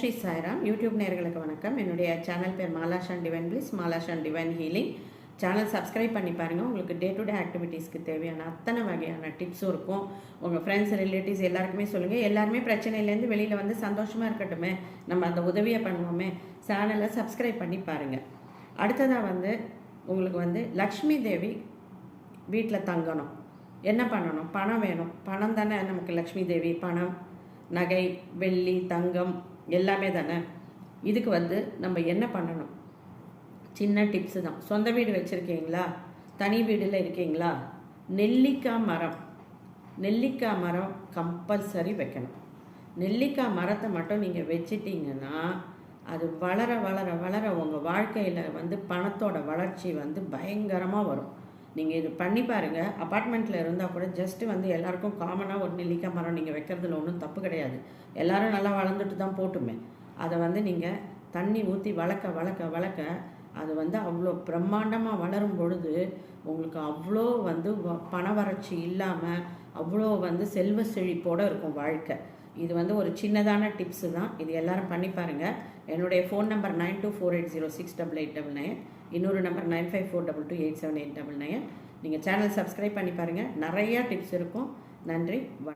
Sri Sairam. YouTube நேர்களுக்கு வணக்கம். என்னுடைய சேனல் பேர் Malashan divine bliss Malashan divine healing. Channel subscribe பண்ணி பாருங்கள் உங்களுக்கு டே டு டே ஆக்டிவிட்டீஸ்க்கு தேவையான அத்தனை வகையான டிப்ஸும் இருக்கும். உங்கள் ஃப்ரெண்ட்ஸ் ரிலேட்டிவ்ஸ் எல்லாருக்குமே சொல்லுங்கள் எல்லாருமே பிரச்சனையிலேருந்து வெளியில் வந்து சந்தோஷமாக இருக்கட்டுமே. நம்ம அந்த உதவியை பண்ணுவோமே. சேனலை சப்ஸ்கிரைப் பண்ணி பாருங்கள் அடுத்ததாக வந்து உங்களுக்கு வந்து லக்ஷ்மி தேவி வீட்டில் தங்கணும். என்ன பண்ணணும்? பணம் வேணும். பணம் தானே நமக்கு லக்ஷ்மி தேவி பணம். நகை வெள்ளி தங்கம் எல்லாமே தானே? இதுக்கு வந்து நம்ம என்ன பண்ணணும்? சின்ன டிப்ஸு தான். சொந்த வீடு வச்சுருக்கீங்களா? தனி வீடில் இருக்கீங்களா? நெல்லிக்காய் மரம். நெல்லிக்காய் மரம் கம்பல்சரி வைக்கணும். நெல்லிக்காய் மரத்தை மட்டும் நீங்கள் வச்சிட்டிங்கன்னா அது வளர வளர வளர உங்கள் வாழ்க்கையில் வந்து பணத்தோட வளர்ச்சி வந்து பயங்கரமாக வரும். நீங்கள் இது பண்ணி பாருங்கள் அப்பார்ட்மெண்ட்டில் இருந்தால் கூட ஜஸ்ட்டு வந்து எல்லாருக்கும் காமனாக ஒரு நெல்லிக்காய் மரம் நீங்கள் வைக்கிறதுல ஒன்றும் தப்பு கிடையாது. எல்லோரும் நல்லா வளர்ந்துட்டு தான் போட்டுமே. அதை வந்து நீங்கள் தண்ணி ஊற்றி வளர்க்க வளர்க்க வளர்க்க அது வந்து அவ்வளோ பிரம்மாண்டமாக வளரும் பொழுது உங்களுக்கு அவ்வளோ வந்து வ- பண வறட்சி இல்லாமல் அவ்வளோ வந்து செல்வ செழிப்போடு இருக்கும் வாழ்க்கை. இது வந்து ஒரு சின்னதான டிப்ஸு தான். இது எல்லாரும் பண்ணி பாருங்கள் என்னுடைய phone number nine two four eight zero six double eight double nine இன்னொரு number nine five four double two eight seven eight double nine. நீங்கள் சேனல் சப்ஸ்கிரைப் பண்ணி பாருங்கள் நிறையா டிப்ஸ் இருக்கும். நன்றி. வணக்கம்.